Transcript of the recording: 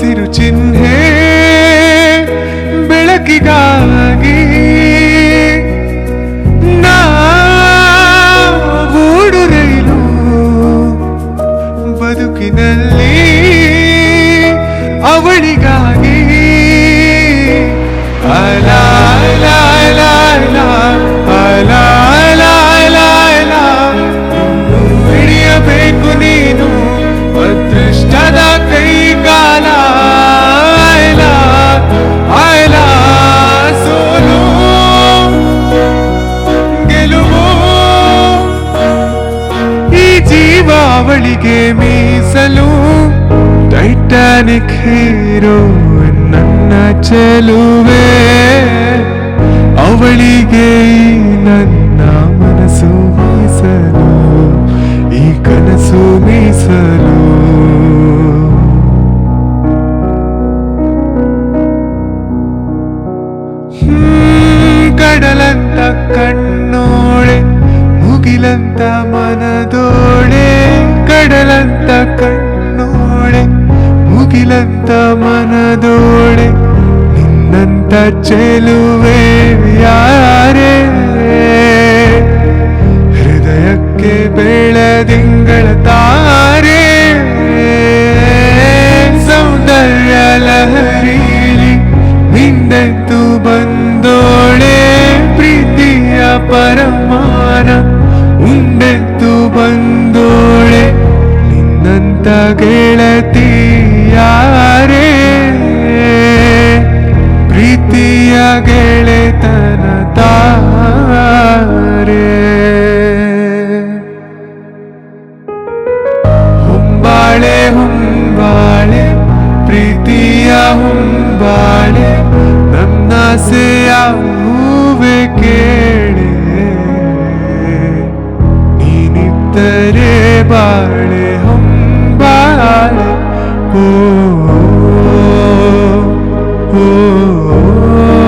ಹಸಿರು ಚಿಹ್ನೆ ಬೆಳಕಿಗ ಗೆ ಮೀಸಲು ಟೈಟಾನಿಕ್ ಹೀರೋ ನನ್ನ ಚೆಲುವೆ ಅವಳಿಗೆ ನನ್ನ ಮುಗಿಲಂತ ಮನದೋಳೆ ಕಡಲಂತ ಕಣ್ಣೋಳೆ ಮುಗಿಲಂತ ಮನದೋಳೆ ನಿನ್ನಂತ ಚೆಲುವೆ ಯಾರೇ? ಹೃದಯಕ್ಕೆ ಬೆಳದಿಂಗಳ ತಾರೆ. ಸೌಂದರ್ಯ ಲಹರೀಲಿ ನಿಂದೆದ್ದು ಬಂದೋಳೆ ಪ್ರೀತಿಯ ಪರಮಾನ. ಬಂದೋಳೆ ನಿನ್ನಂತ ಗೆಳತಿ ಯಾರೇ ಪ್ರೀತಿಯ ಗೆಳೆತನ ತಾರೆ. ಹೊಂಬಾಳೆ ಹೊಂಬಾಳೆ ಪ್ರೀತಿಯ ಹೊಂಬಾಳೆ oh, oh, oh.